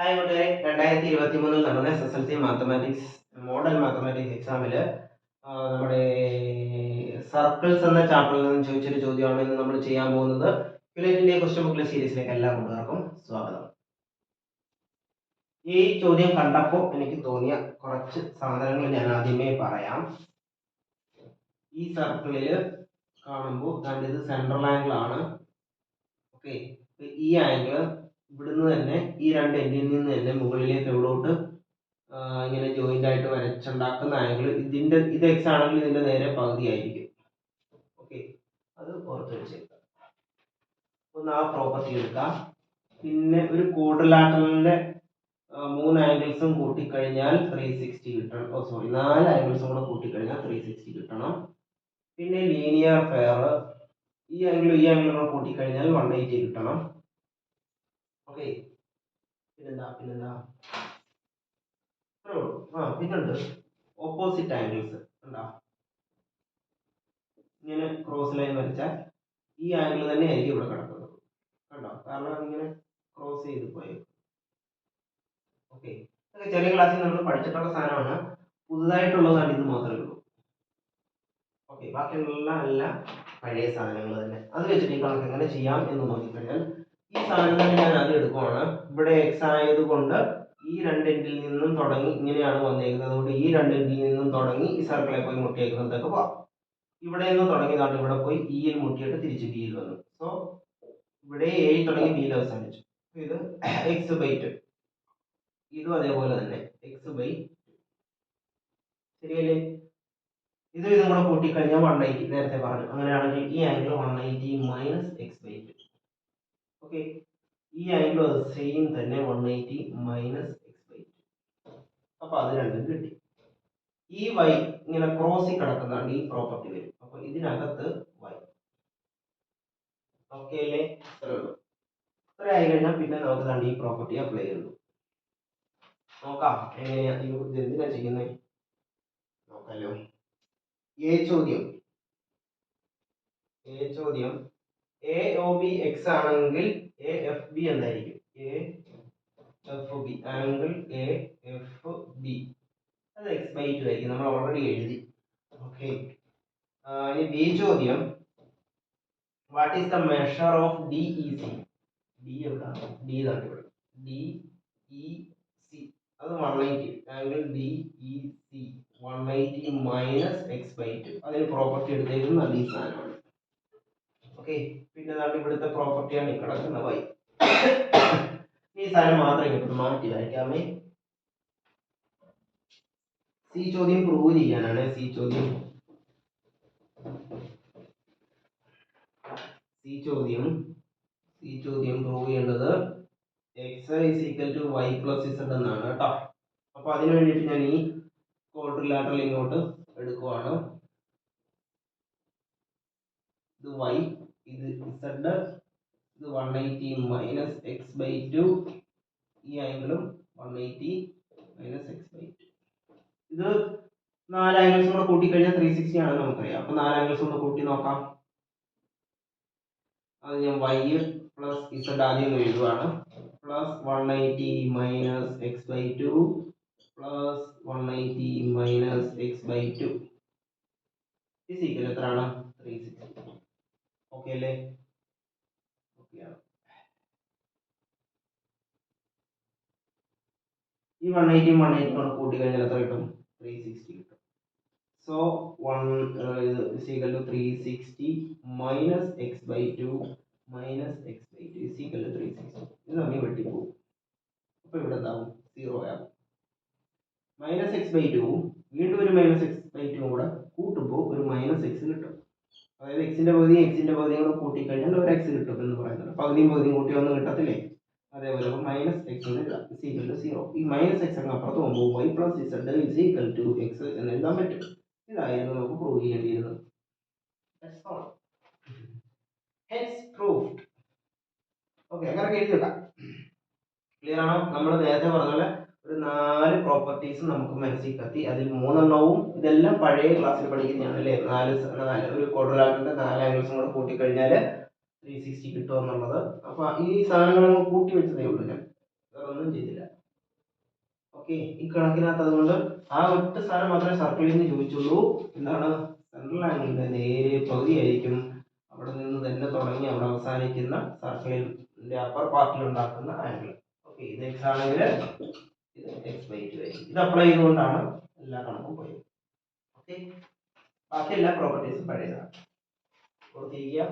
Hi കൂട്ടുകാരെ രണ്ടായിരത്തി ഇരുപത്തി മൂന്നിൽ നടന്ന S S L C mathematics model mathematics എക്സാമിൽ നമ്മുടെ സർക്കിൾസ് എന്ന ചാപ്റ്ററിൽ നിന്ന് ചോദിച്ചൊരു ചോദ്യമാണ് ഇന്ന് നമ്മൾ ചെയ്യാൻ പോകുന്നത്. ഫിലറ്റിന്റെ ക്വസ്റ്റ്യൻ ബുക്കിലെ സീരീസിലേക്ക് എല്ലാ കൂട്ടുകാർക്കും സ്വാഗതം. ഈ ചോദ്യം കണ്ടപ്പോൾ എനിക്ക് തോന്നിയ കുറച്ച് സാധനങ്ങൾ ഞാൻ ആദ്യമേ പറയാം. ഈ സർക്കിളിൽ കാണുമ്പോൾ കണ്ടത് സെൻട്രൽ ആംഗിൾ ആണ്. ഓക്കെ ഈ ആംഗിൾ ഇവിടുന്ന് തന്നെ ഈ രണ്ട് എൻഡിൽ നിന്ന് തന്നെ മുകളിലേക്ക് എവിടോട്ട് ഇങ്ങനെ ജോയിന്റ് ആയിട്ട് വരച്ചുണ്ടാക്കുന്ന ആംഗിൾ ഇതിന്റെ ഇത് എക്സ് ആണെങ്കിൽ ഇതിന്റെ നേരെ പകുതി ആയിരിക്കും. ഓക്കെ അത് ഓർത്ത് വെച്ചേക്കുക ഒന്ന് ആ പ്രോപ്പർട്ടി എടുക്കാം. പിന്നെ ഒരു കൂടലാട്ടലിന്റെ മൂന്ന് ആംഗിൾസും കൂട്ടിക്കഴിഞ്ഞാൽ ത്രീ സിക്സ്റ്റി കിട്ടണം. ഓ സോറി നാല് ആംഗിൾസും കൂടെ കൂട്ടിക്കഴിഞ്ഞാൽ ത്രീ സിക്സ്റ്റി കിട്ടണം. പിന്നെ ലീനിയർ ഫെയർ ഈ ആംഗിളും ഈ ആംഗിളും കൂടെ കൂട്ടിക്കഴിഞ്ഞാൽ വൺ എയ്റ്റി കിട്ടണം. ഓക്കെ പിന്നെന്താ പിന്നെന്താ? ആ പിന്നുണ്ട് ഓപ്പോസിറ്റ് ആംഗിൾസ് ഉണ്ടാ ഇങ്ങനെ ക്രോസ് ലൈൻ വരച്ചാൽ ഈ ആംഗിൾ തന്നെ ആയിരിക്കും ഇവിടെ കിടക്കുന്നത്. കണ്ടോ? കാരണം അതിങ്ങനെ ക്രോസ് ചെയ്ത് പോയി ഓക്കെ ഇതൊക്കെ ചെറിയ ക്ലാസ്സിൽ നമ്മൾ പഠിച്ചിട്ടുള്ള സാധനമാണ്. പുതുതായിട്ടുള്ളതാണ് ഇത് മാത്രമേ ഉള്ളൂ. ഓക്കെ ബാക്കിയുള്ള എല്ലാം പഴയ സാധനങ്ങൾ തന്നെ. അത് വെച്ചിട്ട് ഈ കണക്ക് എങ്ങനെ ചെയ്യാം എന്ന് നോക്കിക്കഴിഞ്ഞാൽ ഈ സാധനം ഞാൻ ആദ്യം എടുക്കുവാണ്. ഇവിടെ എക്സ് ആയതുകൊണ്ട് ഈ രണ്ട് എൻഡിൽ നിന്നും തുടങ്ങി ഇങ്ങനെയാണ് വന്നേക്കുന്നത്. അതുകൊണ്ട് ഈ രണ്ട് എൻഡിൽ നിന്നും തുടങ്ങി ഈ സർക്കിളെ പോയി മുട്ടിയേക്കുന്നതൊക്കെ പോവാം ഇവിടെ നിന്ന് തുടങ്ങിയതാണ് ഇവിടെ പോയി ഇയിൽ മുട്ടിയിട്ട് തിരിച്ച് ബിയിൽ വന്നു സോ ഇവിടെ എയിൽ തുടങ്ങി ബിയിൽ അവസാനിച്ചു. ഇത് എക്സ് ബൈ ടു ഇതും അതേപോലെ തന്നെ. എക്സ് ബൈ ശരിയല്ലേ? ഇതും ഇതും കൂടെ കൂട്ടിക്കഴിഞ്ഞാൽ വൺ എയ്റ്റി നേരത്തെ പറഞ്ഞു. അങ്ങനെയാണെങ്കിൽ ഈ angle one eighty minus x okay. ഈ ആംഗിൾ അത് സെയിം തന്നെ one eighty minus x by two അപ്പൊ അത് രണ്ടും കിട്ടി. ഈ വൈ ഇങ്ങനെ ക്രോസിൽ കിടക്കുന്നതാണ് ഈ പ്രോപ്പർട്ടി വരും അപ്പൊ ഇതിനകത്ത് വൈ ഓക്കെ അല്ലേ? ഇത്രേ ഉള്ളൂ. ഇത്ര ആയി കഴിഞ്ഞാൽ പിന്നെ നമുക്ക് കണ്ട് ഈ പ്രോപ്പർട്ടി അപ്ലൈ ചെയ്യുന്നു. നോക്കാം എങ്ങനെയാ? ഇത് എന്തിനാ ചെയ്യുന്നത് നോക്കാലോ. എ ചോദ്യം. എ ചോദ്യം. എ ഒ ബി എക്സ് ആണെങ്കിൽ എ എഫ് ബി എന്തായിരിക്കും A F B angle A F B അത് എക്സ് ബൈ ടു ആയിരിക്കും. നമ്മൾ ഓൾറെഡി എഴുതി. ഓക്കെ ഇനി ബി ചോദ്യം. What is the measure of D E C D എവിടെയാണ് ഡി ഇതാണ് ഇവിടെ. ഡി ഇ സി അത് one ninety angle D E C one ninety minus x by two അതിന് പ്രോപ്പർട്ടി എടുത്തേക്കുന്നത് ഈ സാധനമാണ്. ഓക്കെ പിന്നെ അതാണ് ഇവിടുത്തെ പ്രോപ്പർട്ടിയാണ് ഈ കിടക്കുന്ന വൈ ഈ സാധനം മാത്രം ഇങ്ങോട്ട് മാറ്റി വരയ്ക്കാമേ സി ചോദ്യം പ്രൂവ് ചെയ്യാനാണ്. സി ചോദ്യം. സി ചോദ്യം. സി ചോദ്യം പ്രൂവ് ചെയ്യേണ്ടത് x is equal to y plus z എന്നാണ് കേട്ടോ. അപ്പോൾ അതിന് വേണ്ടിയിട്ട് ഞാൻ ഈ ക്വാഡ്രിലാറ്ററൽ ഇങ്ങോട്ട് എടുക്കുവാണ്. ഇത് വൈ ഇത് ഇസഡ് ഇത് one eighty minus x by two ഈ ആംഗിളും one eighty minus x by two ഇത് നാല് ആംഗിൾസ് കൂടെ കൂട്ടിക്കഴിഞ്ഞാൽ ത്രീ സിക്സ്റ്റി ആണെന്ന് നമുക്കറിയാം. അപ്പോൾ നാല് ആംഗിൾസ് കൂടെ കൂട്ടി നോക്കാം. അത് ഞാൻ വൈ പ്ലസ് ഇസഡ് ആദ്യം എഴുതുവാണ്. Plus one eighty minus x by two plus one eighty minus x by two ഈ ഈക്വൽ എത്രയാണ്? ത്രീ സിക്സ്റ്റി ഓക്കെ അല്ലേ ഈ വൺ എയ്റ്റി വൺ എയ്റ്റി കൂടെ കൂട്ടി കഴിഞ്ഞാൽ എത്ര കിട്ടും? ത്രീ സിക്സ്റ്റി കിട്ടും. സോ വൺ ഇത് is equal to three sixty minus x by two minus x by two is equal to three sixty ഇത് നമ്മൾ വെട്ടിപ്പോകും. അപ്പോൾ ഇവിടെ എന്താവും സീറോ ആകും മൈനസ് എക്സ് ബൈ ടു വീണ്ടും ഒരു മൈനസ് എക്സ് ബൈ ടു കൂടെ കൂട്ടുമ്പോൾ ഒരു മൈനസ് എക്സ് കിട്ടും. അതായത് എക്സിന്റെ പകുതിയും എക്സിന്റെ പകുതിയും കൂടെ കൂട്ടിക്കഴിഞ്ഞാൽ ഒരു എക്സ് കിട്ടും എന്ന് പറയുന്നത്. പകുതിയും പകുതിയും കൂട്ടി ഒന്നും കിട്ടത്തില്ലേ? അതേപോലെ minus x is equal to zero ഈ മൈനസ് എക്സ് അങ്ങ് അപ്പുറത്ത് പോകുമ്പോൾ y plus z is equal to x എന്ന് എഴുതാൻ പറ്റും. ഇതായിരുന്നു നമുക്ക് പ്രൂവ് ചെയ്യേണ്ടിയിരുന്നത്. ഓക്കെ അങ്ങനെ എഴുതി വെക്കാം. ക്ലിയർ ആണോ? നമ്മൾ നേരത്തെ പറഞ്ഞ പോലെ ഒരു നാല് പ്രോപ്പർട്ടീസ് നമുക്ക് മനസ്സിൽ കത്തി. അതിൽ മൂന്നെണ്ണവും ഇതെല്ലാം പഴയ ക്ലാസ്സിൽ പഠിക്കുന്നതാണ് അല്ലേ? നാല് നാല് ഒരു ക്വാഡ്രലാറ്ററിന്റെ നാല് ആംഗിൾസും കൂടെ കൂട്ടിക്കഴിഞ്ഞാൽ ത്രീ സിക്സ്റ്റി കിട്ടും എന്നുള്ളത്. അപ്പൊ ഈ സാധനങ്ങൾ കൂട്ടി വെച്ചതേ ഉള്ളൂ ഞാൻ. അതൊന്നും ചെയ്തില്ല. ഓക്കെ ഈ കണക്കിനകത്ത് അതുകൊണ്ട് ആ ഒറ്റ സാധനം മാത്രമേ സർക്കിളിൽ നിന്ന് ചോദിച്ചുള്ളൂ. എന്താണ്? സെൻട്രൽ ആംഗിളിന്റെ നേരെ പകുതിയായിരിക്കും അവിടെ നിന്ന് തന്നെ തുടങ്ങി അവിടെ അവസാനിക്കുന്ന സർക്കിളിന്റെ അപ്പർ പാർട്ടിൽ ഉണ്ടാക്കുന്ന ആംഗിൾ ഓക്കെ ഇത് എക്സ് ആണെങ്കിൽ ഇത് എക്സ് ഇത് അപ്ലൈ ചെയ്തുകൊണ്ടാണ് എല്ലാ കണക്കും പോയത്. ഓക്കെ ബാക്കി എല്ലാ പ്രോപ്പർട്ടീസും പഴയതാണ്. ഓർത്തിരിക്കുക